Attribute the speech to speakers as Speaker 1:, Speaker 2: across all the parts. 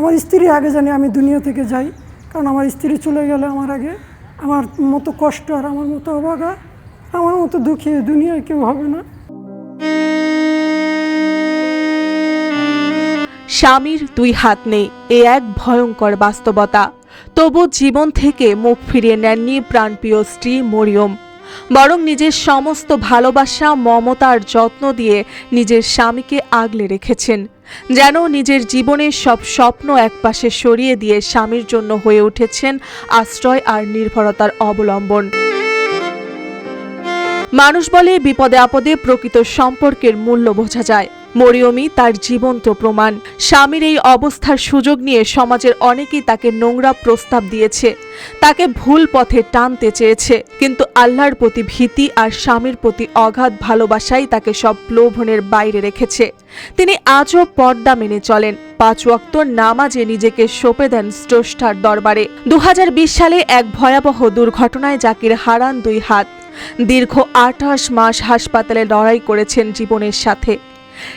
Speaker 1: আমার স্ত্রী আগে জানি আমি দুনিয়া থেকে যাই, কারণ আমার স্ত্রী চলে গেলে আমার আগে। আমার মতো কষ্ট আর আমার মতো অবাগা, আমার মতো দুঃখী দুনিয়ায় কেউ হবে না।
Speaker 2: স্বামীর দুই হাত নেই, এ এক ভয়ঙ্কর বাস্তবতা। তবু জীবন থেকে মুখ ফিরিয়ে নেননি প্রাণপ্রিয় স্ত্রী মরিয়ম। বরং নিজের সমস্ত ভালোবাসা, মমতার যত্ন দিয়ে নিজের স্বামীকে আগলে রেখেছেন। যেন নিজের জীবনের সব স্বপ্ন একপাশে সরিয়ে দিয়ে স্বামীর জন্য হয়ে উঠেছেন আশ্রয় আর নির্ভরতার অবলম্বন। মানুষ বলে বিপদে আপদে প্রকৃত সম্পর্কের মূল্য বোঝা যায়। মরিয়মই তার জীবন্ত প্রমাণ। স্বামীর এই অবস্থার সুযোগ নিয়ে সমাজের অনেকেই তাকে নোংরা প্রস্তাব দিয়েছে। তাকে ভুল পথে টানতে চেয়েছে। কিন্তু আল্লাহর প্রতি ভীতি আর স্বামীর প্রতি অগাধ ভালোবাসাই তাকে সব লোভনের বাইরে রেখেছে। তিনি আজও পর্দা মেনে চলেন। পাঁচ ওয়াক্ত নামাজে নিজেকে সঁপে দেন স্রষ্টার দরবারে। দু হাজার বিশ সালে এক ভয়াবহ দুর্ঘটনায় জাকির হারান দুই হাত। দীর্ঘ আঠাশ মাস হাসপাতালে লড়াই করেছেন জীবনের সাথে।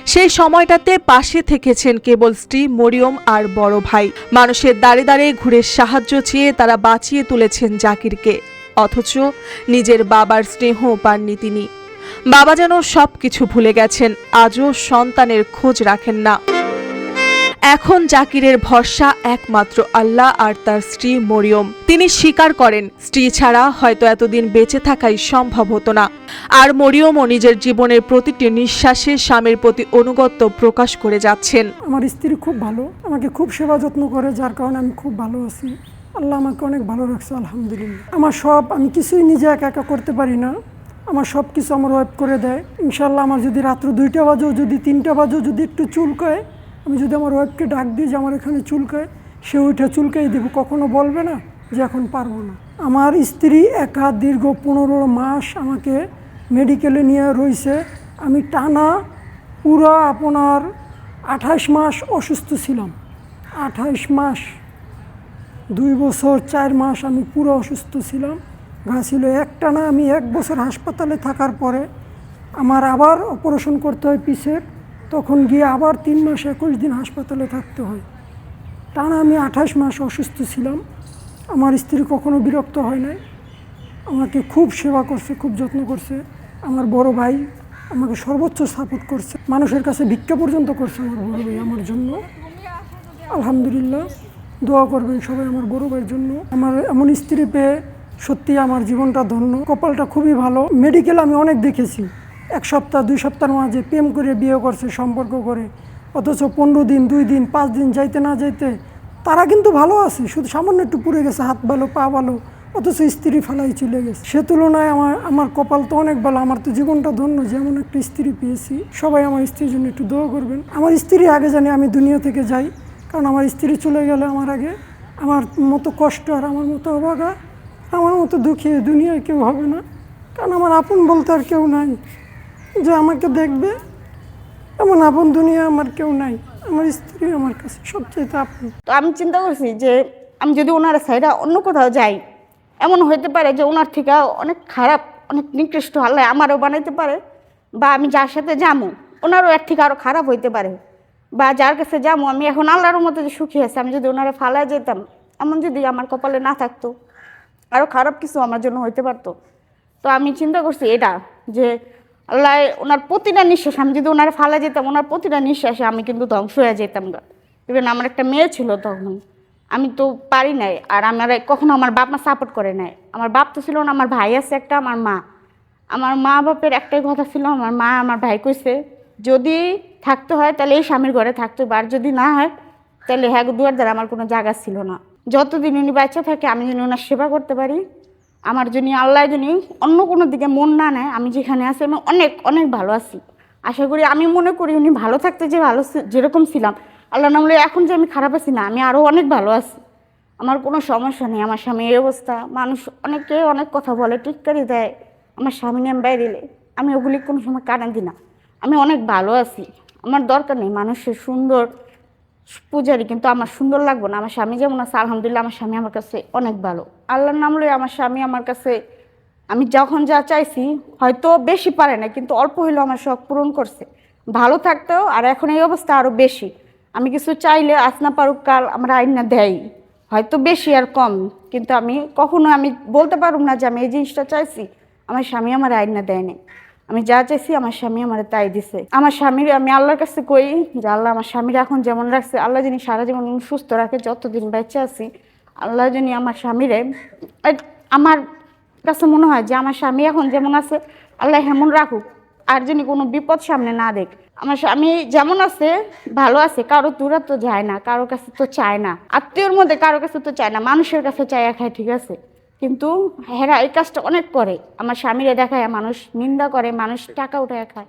Speaker 2: সেই সময়টাতে পাশে থেকেছেন কেবল স্ত্রী মরিয়ম আর বড় ভাই। মানুষের দাঁড়ে দাঁড়িয়ে ঘুরে সাহায্য চেয়ে তারা বাঁচিয়ে তুলেছেন জাকিরকে। অথচ নিজের বাবার স্নেহ পাননি তিনি। বাবা যেন সব কিছু ভুলে গেছেন, আজও সন্তানের খোঁজ রাখেন না। এখন জাকিরের ভরসা একমাত্র আল্লাহ আর তার স্ত্রী মরিয়ম। তিনি স্বীকার করেন, স্ত্রী ছাড়া হয়তো এতদিন বেঁচে থাকাই সম্ভব হতো না। আর মরিয়মও নিজের জীবনের প্রতিটি নিঃশ্বাসে স্বামীর প্রতি অনুগত্য প্রকাশ করে যাচ্ছেন।
Speaker 1: আমার স্ত্রী খুব ভালো, আমাকে খুব সেবা যত্ন করে, যার কারণে আমি খুব ভালো আছি। আল্লাহ আমাকে অনেক ভালো রাখছে, আলহামদুলিল্লাহ। আমার সব, আমি কিছুই নিজে একা একা করতে পারি না। আমার সব কিছু আমার ওয়েব করে দেয়। ইনশাল্লাহ আমার যদি রাত্র দুইটা বাজেও, যদি তিনটা বাজেও যদি একটু চুলকায় আমি যদি আমার ওয়েবকে ডাক দিই যে আমার এখানে চুলকায়, সে ওইটা চুলকাই দেবো, কখনো বলবে না যে এখন পারব না। আমার স্ত্রী একা দীর্ঘ পনেরো মাস আমাকে মেডিকেলে নিয়ে রয়েছে। আমি টানা পুরো আপনার আঠাশ মাস অসুস্থ ছিলাম। আঠাশ মাস, দুই বছর, চার মাস আমি পুরো অসুস্থ ছিলাম। ঘা ছিল একটানা, আমি এক বছর হাসপাতালে থাকার পরে আমার আবার অপারেশন করতে হয় পিসের। তখন গিয়ে আবার তিন মাস একুশ দিন হাসপাতালে থাকতে হয়। টানা আমি আঠাশ মাস অসুস্থ ছিলাম। আমার স্ত্রী কখনো বিরক্ত হয় নাই। আমাকে খুব সেবা করছে, খুব যত্ন করছে। আমার বড় ভাই আমাকে সর্বোচ্চ সাপোর্ট করছে। মানুষের কাছে ভিক্ষা পর্যন্ত করছে আমার বড় ভাই আমার জন্য। আলহামদুলিল্লাহ, দোয়া করবেন সবাই আমার বড় ভাইয়ের জন্য। আমার এমন স্ত্রী পেয়ে সত্যি আমার জীবনটা ধন্য। কপালটা খুবই ভালো। মেডিকেল আমি অনেক দেখেছি। এক সপ্তাহ, দুই সপ্তাহের মাঝে প্রেম করে বিয়ে করছে, সম্পর্ক করে। অথচ পনেরো দিন, দুই দিন, পাঁচ দিন যাইতে না যাইতে তারা কিন্তু ভালো আছে, শুধু সামান্য একটু পুড়ে গেছে, হাত ভালো, পা ভালো, অথচ স্ত্রী ফেলাই চলে গেছে। সে তুলনায় আমার আমার কপাল তো অনেক ভালো, আমার তো জীবনটা ধন্য, যেমন একটা স্ত্রী পেয়েছি। সবাই আমার স্ত্রীর জন্য একটু দোয়া করবেন। আমার স্ত্রী আগে জানি আমি দুনিয়া থেকে যাই, কারণ আমার স্ত্রী চলে গেলে আমার আগে আমার মতো কষ্ট আর আমার মতো অবাগা আমার মতো দুঃখী দুনিয়ায় কেউ হবে না। কারণ আমার আপন বলতে আর কেউ নাই। যে আমাকে দেখবে, এমন আপন দুনিয়া আমার কেউ নাই। আমার স্ত্রী আমার কাছে সবচেয়ে আপন।
Speaker 3: তো আমি চিন্তা করছি যে, আমি যদি ওনার সাইডে অন্য কোথাও যাই, এমন হইতে পারে যে ওনার থেকে অনেক খারাপ, অনেক নিকৃষ্ট আল্লাহ আমারও বানাইতে পারে, বা আমি যার সাথে যামু, ওনারও এর থেকে আরও খারাপ হইতে পারে। বা যার কাছে যামু, আমি এখন আল্লাহর মতো যে সুখী আছে, আমি যদি ওনারে ফালায় যেতাম, এমন যদি আমার কপালে না থাকতো আরও খারাপ কিছু আমার জন্য হইতে পারতো। তো আমি চিন্তা করছি এটা, যে আল্লাহ ওনার প্রতিটা নিঃশ্বাস, আমি যদি ওনার ফালা যেতাম, ওনার প্রতিটা নিঃশ্বাসে আমি কিন্তু ধ্বংস হয়ে যেতাম গা। ইভেন আমার একটা মেয়ে ছিল তখন, আমি তো পারি নাই। আর আমার কখনো আমার বাপ মা সাপোর্ট করে নাই। আমার বাপ তো ছিল না, আমার ভাই আছে একটা, আমার মা। আমার মা বাপের একটাই কথা ছিল, আমার মা আমার ভাই কইছে, যদি থাকতে হয় তাহলে এই স্বামীর ঘরে থাকতে হবে। আর যদি না হয় তাহলে হ্যাঁ দুয়ার দ্বারা আমার কোনো জায়গা ছিল না। যতদিন উনি বাচ্চা থাকে, আমি যেন ওনার সেবা করতে পারি। আমার জন্য আল্লাহ জন্য অন্য কোনো দিকে মন না নেয়, আমি যেখানে আছি আমি অনেক অনেক ভালো আছি। আশা করি, আমি মনে করি উনি ভালো থাকতে যে ভালো যেরকম ছিলাম। আল্লাহ নামলে এখন যে আমি খারাপ আছি না, আমি আরও অনেক ভালো আছি। আমার কোনো সমস্যা নেই, আমার স্বামী এই অবস্থা। মানুষ অনেকে অনেক কথা বলে, টিটকারি দেয়। আমার স্বামী নাম বাইরেলে আমি ওগুলি কোনো সময় কানে দিই না। আমি অনেক ভালো আছি। আমার দরকার নেই, মানুষের সুন্দর পূজারি কিন্তু আমার সুন্দর লাগবে না। আমার স্বামী যেমন আছে, আলহামদুলিল্লাহ আমার স্বামী আমার কাছে অনেক ভালো। আল্লাহর নাম লই আমার স্বামী আমার কাছে, আমি যখন যা চাইছি, হয়তো বেশি পারে না কিন্তু অল্প হইলেও আমার শখ পূরণ করছে। ভালো থাকতেও আর এখন এই অবস্থা আরও বেশি। আমি কিছু চাইলে আসনা পারুক, কাল আমার আইন না দেয় হয়তো বেশি আর কম, কিন্তু আমি কখনো আমি বলতে পারব না যে আমি এই জিনিসটা চাইছি। আমার স্বামী আমার আইন না দেয়নি আমি যা চাইছি আমার স্বামী আমার তাই দিছে। আমার স্বামীর আমি আল্লাহর কাছে কই যে আল্লাহ আমার স্বামীর এখন যেমন রাখছে, আল্লাহ যিনি সারা জীবন সুস্থ রাখে, যতদিন বেঁচে আছি, আল্লাহ যিনি আমার স্বামীরে আমার কাছে মনে হয় যে আমার স্বামী এখন যেমন আছে, আল্লাহ হেমন রাখুক, আর যিনি কোনো বিপদ সামনে না দেখ। আমার স্বামী যেমন আছে, ভালো আছে, কারও দূরা তো যায় না, কারও কাছে তো চায় না, আত্মীয়র মধ্যে কারও কাছে তো চায় না, মানুষের কাছে চায় খায়, ঠিক আছে? কিন্তু হেরা এই কাজটা অনেক করে। আমার স্বামীরা দেখায়, মানুষ নিন্দা করে, মানুষ টাকা উঠায় খায়।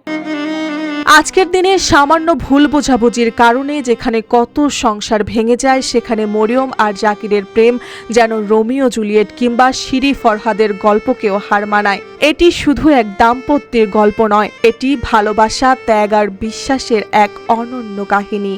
Speaker 2: আজকের দিনে সামান্য ভুল বোঝাবুঝির কারণে যেখানে কত সংসার ভেঙে যায়, সেখানে মরিয়ম আর জাকিরের প্রেম যেন রোমিও জুলিয়েট কিংবা শিরি ফরহাদের গল্পকেও হার মানায়। এটি শুধু এক দাম্পত্যের গল্প নয়, এটি ভালোবাসা, ত্যাগ আর বিশ্বাসের এক অনন্য কাহিনী।